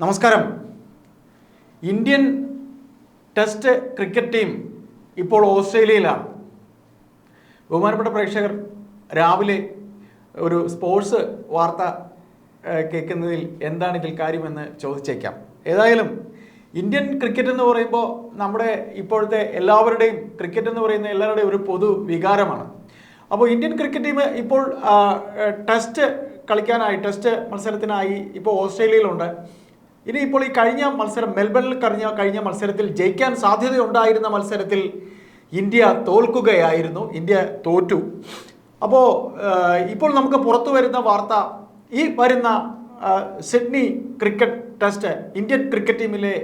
നമസ്കാരം. Indian test cricket team ഇപ്പോൾ ഓസ്ട്രേലിയയിലാണ്. ബഹുമാനപ്പെട്ട പ്രേക്ഷകർ രാവിലെ ഒരു സ്പോർട്സ് വാർത്ത കേൾക്കുന്നതിൽ എന്താണ് ഇതിൽ കാര്യമെന്ന് ചോദിച്ചേക്കാം. ഏതായാലും ഇന്ത്യൻ ക്രിക്കറ്റ് എന്ന് പറയുമ്പോൾ നമ്മുടെ ഇപ്പോഴത്തെ എല്ലാവരുടെയും ക്രിക്കറ്റ് എന്ന് പറയുന്ന എല്ലാവരുടെയും ഒരു പൊതു വികാരമാണ്. അപ്പോൾ ഇന്ത്യൻ ക്രിക്കറ്റ് ടീം ഇപ്പോൾ ടെസ്റ്റ് കളിക്കാനായി ടെസ്റ്റ് മത്സരത്തിനായി ഇപ്പോൾ ഓസ്ട്രേലിയയിലുണ്ട്. ഇനി ഇപ്പോൾ ഈ കഴിഞ്ഞ മത്സരം മെൽബണിൽ കഴിഞ്ഞ കഴിഞ്ഞ മത്സരത്തിൽ ജയിക്കാൻ സാധ്യതയുണ്ടായിരുന്ന മത്സരത്തിൽ ഇന്ത്യ തോൽക്കുകയായിരുന്നു. ഇന്ത്യ തോറ്റു. അപ്പോൾ ഇപ്പോൾ നമുക്ക് പുറത്തു വരുന്ന വാർത്ത ഈ വരുന്ന Sydney cricket test Indian cricket ടീമിലെ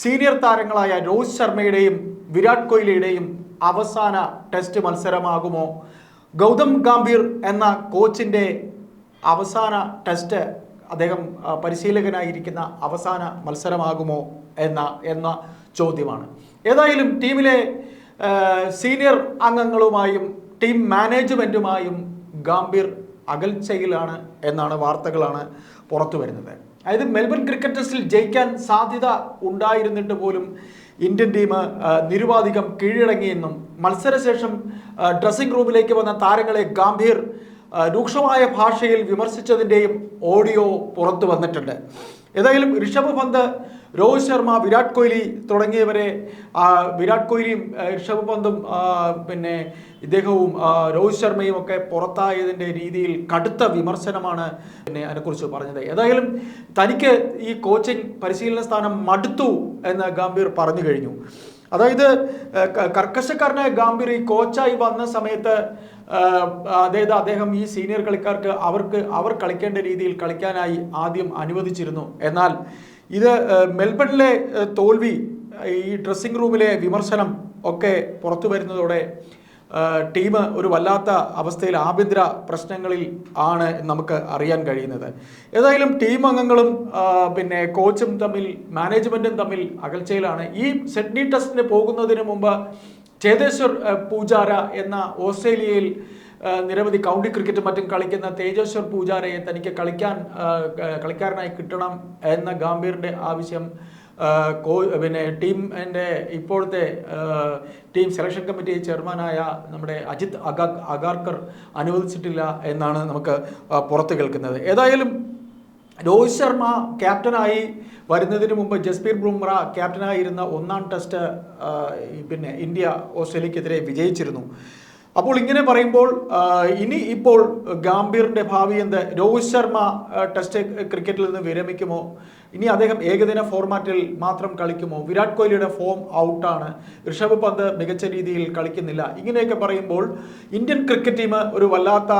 സീനിയർ താരങ്ങളായ രോഹിത് ശർമ്മയുടെയും വിരാട് കോഹ്ലിയുടെയും അവസാന ടെസ്റ്റ് മത്സരമാകുമോ? ഗൗതം ഗാംഭീർ എന്ന കോച്ചിന്റെ അവസാന ടെസ്റ്റ് അദ്ദേഹം പരിശീലകനായിരിക്കുന്ന അവസാന മത്സരമാകുമോ എന്ന എന്ന ചോദ്യമാണ്. ഏതായാലും ടീമിലെ സീനിയർ അംഗങ്ങളുമായും ടീം മാനേജ്മെന്റുമായും ഗാംഭീർ അകൽച്ചയിലാണ് എന്നാണ് വാർത്തകളാണ് പുറത്തു വരുന്നത്. അതായത് മെൽബൺ ക്രിക്കറ്റ് ടെസ്റ്റിൽ ജയിക്കാൻ സാധ്യത ഉണ്ടായിരുന്നിട്ട് പോലും ഇന്ത്യൻ ടീം നിരുപാധികം കീഴടങ്ങിയെന്നും മത്സരശേഷം ഡ്രസ്സിംഗ് റൂമിലേക്ക് വന്ന താരങ്ങളെ ഗംഭീർ രൂക്ഷമായ ഭാഷയിൽ വിമർശിച്ചതിന്റെയും ഓഡിയോ പുറത്തു വന്നിട്ടുണ്ട്. ഏതായാലും ഋഷഭ് പന്ത് രോഹിത് ശർമ്മ വിരാട് കോഹ്ലി തുടങ്ങിയവരെ വിരാട് കോഹ്ലിയും ഋഷഭ് പന്തും പിന്നെ ഇദ്ദേഹവും രോഹിത് ശർമ്മയും ഒക്കെ പുറത്തായതിന്റെ രീതിയിൽ കടുത്ത വിമർശനമാണ് പിന്നെ അതിനെക്കുറിച്ച് പറഞ്ഞത്. ഏതായാലും തനിക്ക് ഈ കോച്ചിങ് പരിശീലന സ്ഥാനം മടുത്തു എന്ന് ഗംഭീർ പറഞ്ഞു കഴിഞ്ഞു. അതായത് കർക്കശക്കാരനെ ഗാംഭീർ ഈ കോച്ചായി വന്ന സമയത്ത് അതായത് അദ്ദേഹം ഈ സീനിയർ കളിക്കാർക്ക് അവർക്ക് അവർ കളിക്കേണ്ട രീതിയിൽ കളിക്കാനായി ആദ്യം അനുവദിച്ചിരുന്നു. എന്നാൽ ഇത് മെൽബണിലെ തോൽവി ഈ ഡ്രസ്സിംഗ് റൂമിലെ വിമർശനം ഒക്കെ പുറത്തു വരുന്നതോടെ ടീം ഒരു വല്ലാത്ത അവസ്ഥയിൽ ആഭ്യന്തര പ്രശ്നങ്ങളിൽ ആണ് നമുക്ക് അറിയാൻ കഴിയുന്നത്. ഏതായാലും ടീം അംഗങ്ങളും പിന്നെ കോച്ചും തമ്മിൽ മാനേജ്മെന്റും തമ്മിൽ അകൽച്ചയിലാണ്. ഈ സെഡ്നി ടെസ്റ്റിന് പോകുന്നതിന് മുമ്പ് ചേതേശ്വർ പൂജാര എന്ന ഓസ്ട്രേലിയയിൽ നിരവധി കൗണ്ടി ക്രിക്കറ്റ് മറ്റും കളിക്കുന്ന തേജേശ്വർ പൂജാരയെ തനിക്ക് കളിക്കാൻ കളിക്കാരനായി കിട്ടണം എന്ന ഗാംഭീറിന്റെ ആവശ്യം കോ പിന്നെ ടീമിന്റെ ഇപ്പോഴത്തെ ടീം സെലക്ഷൻ കമ്മിറ്റി ചെയർമാനായ നമ്മുടെ അജിത് അഗാ അഗാർക്കർ അനുവദിച്ചിട്ടില്ല എന്നാണ് നമുക്ക് പുറത്ത് കേൾക്കുന്നത്. ഏതായാലും രോഹിത് ശർമ്മ ക്യാപ്റ്റനായി വരുന്നതിന് മുമ്പ് ജസ്പീർ ബുംറ ക്യാപ്റ്റനായിരുന്ന ഒന്നാം ടെസ്റ്റ് പിന്നെ ഇന്ത്യ ഓസ്ട്രേലിയക്കെതിരെ വിജയിച്ചിരുന്നു. അപ്പോൾ ഇങ്ങനെ പറയുമ്പോൾ ഇനി ഇപ്പോൾ ഗാംഭീറിന്റെ ഭാവി എന്ത്? രോഹിത് ശർമ്മ ടെസ്റ്റ് ക്രിക്കറ്റിൽ നിന്ന് വിരമിക്കുമോ? ഇനി അദ്ദേഹം ഏകദിന ഫോർമാറ്റിൽ മാത്രം കളിക്കുമോ? വിരാട് കോഹ്ലിയുടെ ഫോം ഔട്ടാണ് ഋഷഭ് പന്ത് മികച്ച രീതിയിൽ കളിക്കുന്നില്ല. ഇങ്ങനെയൊക്കെ പറയുമ്പോൾ ഇന്ത്യൻ ക്രിക്കറ്റ് ടീം ഒരു വല്ലാത്ത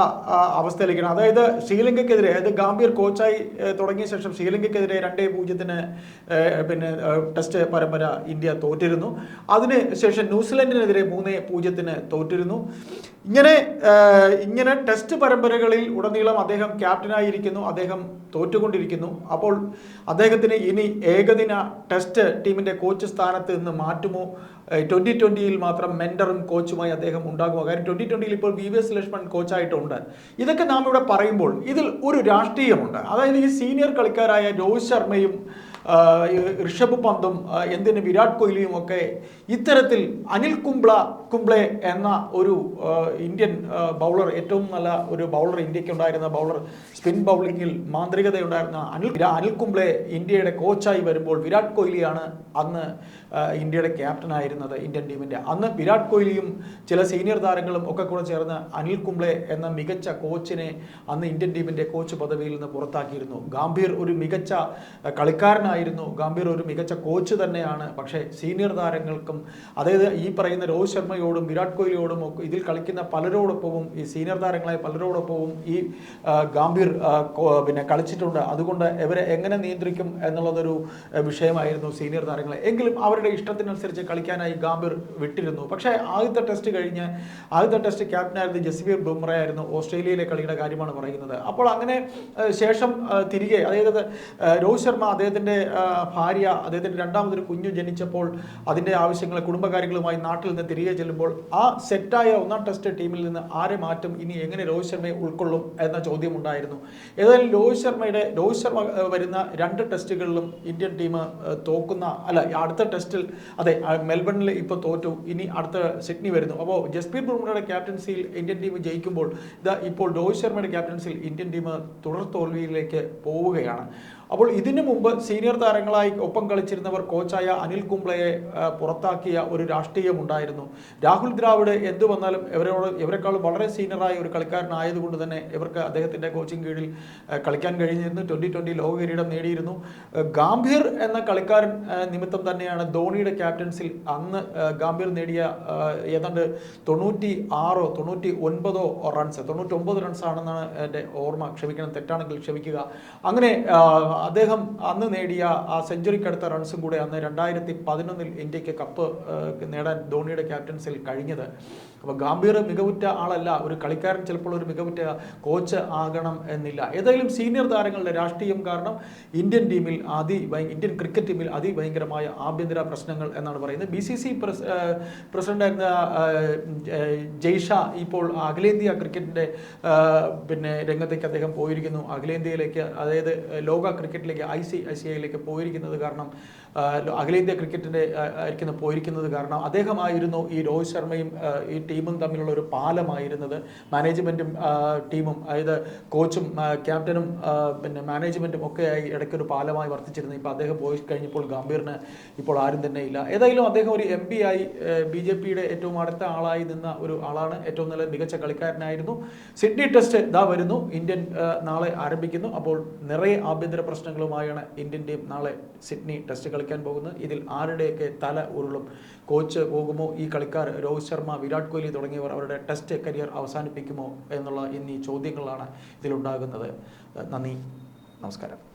അവസ്ഥയിലേക്കാണ്. അതായത് ശ്രീലങ്കയ്ക്കെതിരെ അതായത് ഗാംഭീർ കോച്ചായി തുടങ്ങിയ ശേഷം ശ്രീലങ്കയ്ക്കെതിരെ രണ്ടേ പൂജ്യത്തിന് പിന്നെ ടെസ്റ്റ് പരമ്പര ഇന്ത്യ തോറ്റിരുന്നു. അതിന് ശേഷം ന്യൂസിലൻഡിനെതിരെ മൂന്നേ പൂജ്യത്തിന് തോറ്റിരുന്നു. ഇങ്ങനെ ഇങ്ങനെ ടെസ്റ്റ് പരമ്പരകളിൽ ഉടനീളം അദ്ദേഹം ക്യാപ്റ്റനായിരിക്കുന്നു അദ്ദേഹം തോറ്റുകൊണ്ടിരിക്കുന്നു. അപ്പോൾ അദ്ദേഹത്തിന് ഇനി ഏകദിന ടെസ്റ്റ് ടീമിന്റെ കോച്ച് സ്ഥാനത്ത് നിന്ന് മാറ്റുമോ? ട്വന്റി ട്വന്റിയിൽ മാത്രം മെന്ററും കോച്ചുമായി അദ്ദേഹം ഉണ്ടാകുമോ? കാര്യം ട്വന്റി ട്വന്റിയിൽ ഇപ്പോൾ വി വി എസ് ലക്ഷ്മൺ കോച്ചായിട്ടുണ്ട് ഇതൊക്കെ നാം ഇവിടെ പറയുമ്പോൾ ഇതിൽ ഒരു രാഷ്ട്രീയമുണ്ട്. അതായത് ഈ സീനിയർ കളിക്കാരായ രോഹിത് ശർമ്മയും ഋഷഭ് പന്തും എന്തിന് വിരാട് കോഹ്ലിയും ഒക്കെ ഇത്തരത്തിൽ അനിൽ കുംബ്ല കുംബ്ലെ എന്ന ഒരു ഇന്ത്യൻ ബൗളർ ഏറ്റവും നല്ല ഒരു ബൗളർ ഇന്ത്യയ്ക്ക് ഉണ്ടായിരുന്ന ബൗളർ സ്പിൻ ബൗളിങ്ങിൽ മാന്ത്രികതയുണ്ടായിരുന്ന അനിൽ അനിൽ കുംബ്ലെ ഇന്ത്യയുടെ കോച്ചായി വരുമ്പോൾ വിരാട് കോഹ്ലിയാണ് അന്ന് ഇന്ത്യയുടെ ക്യാപ്റ്റനായിരുന്നത് ഇന്ത്യൻ ടീമിന്റെ അന്ന് വിരാട് കോഹ്ലിയും ചില സീനിയർ താരങ്ങളും ഒക്കെ കൂടെ ചേർന്ന് അനിൽ കുംബ്ലെ എന്ന മികച്ച കോച്ചിനെ അന്ന് ഇന്ത്യൻ ടീമിന്റെ കോച്ച് പദവിയിൽ നിന്ന് പുറത്താക്കിയിരുന്നു. ഗാംഭീർ ഒരു മികച്ച ആ, കളിക്കാരനായിരുന്നു ഗാംഭീർ ഒരു മികച്ച കോച്ച് തന്നെയാണ്. പക്ഷേ സീനിയർ താരങ്ങൾക്കും അതായത് ഈ പറയുന്ന രോഹിത് ശർമ്മയോടും വിരാട് കോഹ്ലിയോടും ഒക്കെ ഇതിൽ കളിക്കുന്ന പലരോടൊപ്പവും ഈ സീനിയർ താരങ്ങളായ പലരോടൊപ്പവും ഈ ഗംഭീർ പിന്നെ കളിച്ചിട്ടുണ്ട്. അതുകൊണ്ട് ഇവരെ എങ്ങനെ നിയന്ത്രിക്കും എന്നുള്ളതൊരു വിഷയമായിരുന്നു സീനിയർ താരങ്ങളെ. എങ്കിലും അവരുടെ ഇഷ്ടത്തിനനുസരിച്ച് കളിക്കാനായി ഗാംഭീർ വിട്ടിരുന്നു. പക്ഷേ ആദ്യത്തെ ടെസ്റ്റ് കഴിഞ്ഞ് ആദ്യത്തെ ടെസ്റ്റ് ക്യാപ്റ്റനായിരുന്നു ജസ്വീർ ബുംറ ആയിരുന്നു ഓസ്ട്രേലിയയിലെ കളിയുടെ കാര്യമാണ് പറയുന്നത്. അപ്പോൾ അങ്ങനെ ശേഷം തിരികെ അതായത് രോഹിത് ശർമ്മ അദ്ദേഹത്തിന്റെ ഭാര്യ അദ്ദേഹത്തിന്റെ രണ്ടാമതൊരു കുഞ്ഞു ജനിച്ചപ്പോൾ അതിന്റെ ആവശ്യങ്ങൾ കുടുംബകാര്യങ്ങളുമായി നാട്ടിൽ നിന്ന് തിരികെ ചെല്ലുമ്പോൾ ആ സെറ്റായ ഒന്നാം ടെസ്റ്റ് ടീമിൽ നിന്ന് ആരെ മാറ്റും? ഇനി എങ്ങനെ രോഹിത് ശർമ്മയെ ഉൾക്കൊള്ളും? എന്ന ചോദ്യം ഉണ്ടായിരുന്നു ഏതായാലും രോഹിത് ശർമ്മയുടെ രോഹിത് ശർമ്മ വരുന്ന രണ്ട് ടെസ്റ്റുകളിലും ഇന്ത്യൻ ടീം തോക്കുന്ന അല്ല അടുത്ത ടെസ്റ്റിൽ അതെ മെൽബണിൽ ഇപ്പോൾ തോറ്റു. ഇനി അടുത്ത സിഡ്നി വരുന്നു. അപ്പോൾ ജസ്പീർ ബുംറയുടെ ക്യാപ്റ്റൻസിയിൽ ഇന്ത്യൻ ടീം ജയിക്കുമ്പോൾ ഇതാ ഇപ്പോൾ രോഹിത് ശർമ്മയുടെ ക്യാപ്റ്റൻസിയിൽ ഇന്ത്യൻ ടീം തുടർ തോൽവിയിലേക്ക് പോവുകയാണ്. അപ്പോൾ ഇതിനു മുമ്പ് സീനിയർ താരങ്ങളായി ഒപ്പം കളിച്ചിരുന്നവർ കോച്ചായ അനിൽ കുംബ്ലയെ പുറത്താക്കിയ ഒരു രാഷ്ട്രീയമുണ്ടായിരുന്നു രാഹുൽ ദ്രാവിഡ് എന്തു വന്നാലും ഇവരോട് ഇവരെക്കാളും വളരെ സീനിയറായ ഒരു കളിക്കാരനായതുകൊണ്ട് തന്നെ ഇവർക്ക് അദ്ദേഹത്തിന്റെ കോച്ചിങ് കീഴിൽ കളിക്കാൻ കഴിഞ്ഞിരുന്നു. ട്വന്റി ട്വന്റി ലോക കിരീടം നേടിയിരുന്നു. ഗാംഭീർ എന്ന കളിക്കാരൻ നിമിത്തം തന്നെയാണ് ധോണിയുടെ ക്യാപ്റ്റൻസിൽ അന്ന് ഗാംഭീർ നേടിയ ഏതാണ്ട് തൊണ്ണൂറ്റി ആറോ തൊണ്ണൂറ്റി ഒൻപതോ റൺസ് തൊണ്ണൂറ്റി ഒമ്പത് റൺസ് ആണെന്നാണ് എന്റെ ഓർമ്മ. ക്ഷമിക്കണം തെറ്റാണെങ്കിൽ ക്ഷമിക്കുക. അങ്ങനെ അദ്ദേഹം അന്ന് നേടിയ ആ സെഞ്ചുറിക്കടുത്ത റൺസും കൂടെ അന്ന് രണ്ടായിരത്തി പതിനൊന്നിൽ ഇന്ത്യയ്ക്ക് കപ്പ് നേടാൻ ധോണിയുടെ ക്യാപ്റ്റൻസിൽ കഴിഞ്ഞത്. അപ്പോൾ ഗാംഭീർ മികവുറ്റ ആളല്ല ഒരു കളിക്കാരൻ ചിലപ്പോൾ ഒരു മികവുറ്റ കോച്ച് ആകണം എന്നില്ല. ഏതായാലും സീനിയർ താരങ്ങളുടെ രാഷ്ട്രീയം കാരണം ഇന്ത്യൻ ടീമിൽ അതി ഇന്ത്യൻ ക്രിക്കറ്റ് ടീമിൽ അതിഭയങ്കരമായ ആഭ്യന്തര പ്രശ്നങ്ങൾ എന്നാണ് പറയുന്നത്. ബി സി സി പ്രസിഡന്റായിരുന്ന ജയ്ഷാ ഇപ്പോൾ അഖിലേന്ത്യാ ക്രിക്കറ്റിന്റെ പിന്നെ രംഗത്തേക്ക് അദ്ദേഹം പോയിരിക്കുന്നു. അഖിലേന്ത്യയിലേക്ക് അതായത് ലോക ക്രിക്കറ്റിലേക്ക് ഐ സി ഐ സി ഐയിലേക്ക് പോയിരിക്കുന്നത് കാരണം അഖിലേന്ത്യാ ക്രിക്കറ്റിന്റെ ആയിരിക്കുന്ന പോയിരിക്കുന്നത് കാരണം അദ്ദേഹമായിരുന്നു ഈ രോഹിത് ശർമ്മയും ഈ ടീമും തമ്മിലുള്ള ഒരു പാലമായിരുന്നത്. മാനേജ്മെന്റും ടീമും അതായത് കോച്ചും ക്യാപ്റ്റനും പിന്നെ മാനേജ്മെന്റും ഒക്കെ ആയി ഇടയ്ക്കൊരു പാലമായി വർത്തിച്ചിരുന്നു. ഇപ്പോൾ അദ്ദേഹം പോയി കഴിഞ്ഞപ്പോൾ ഗംഭീറിന് ഇപ്പോൾ ആരും തന്നെ ഇല്ല. ഏതായാലും അദ്ദേഹം ഒരു എം പി ആയി ബി ജെ പിയുടെ ഏറ്റവും അടുത്ത ആളായി നിന്ന ഒരു ആളാണ്. ഏറ്റവും നല്ല മികച്ച കളിക്കാരനായിരുന്നു. സിഡ്നി ടെസ്റ്റ് ഇതാ വരുന്നു. ഇന്ത്യൻ നാളെ ആരംഭിക്കുന്നു. അപ്പോൾ നിറയെ ആഭ്യന്തര പ്രശ്നങ്ങളുമായാണ് ഇന്ത്യൻ ടീം നാളെ സിഡ്നി ടെസ്റ്റ് കളിക്കാൻ പോകുന്നത്. ഇതിൽ ആരുടെയൊക്കെ തല ഉരുളും? കോച്ച് പോകുമോ? ഈ കളിക്കാർ രോഹിത് ശർമ്മ വിരാട് കോഹ്ലി തുടങ്ങിയവർ അവരുടെ ടെസ്റ്റ് കരിയർ അവസാനിപ്പിക്കുമോ എന്നുള്ള എന്നീ ചോദ്യങ്ങളാണ് ഇതിലുണ്ടാകുന്നത്. നന്ദി. നമസ്കാരം.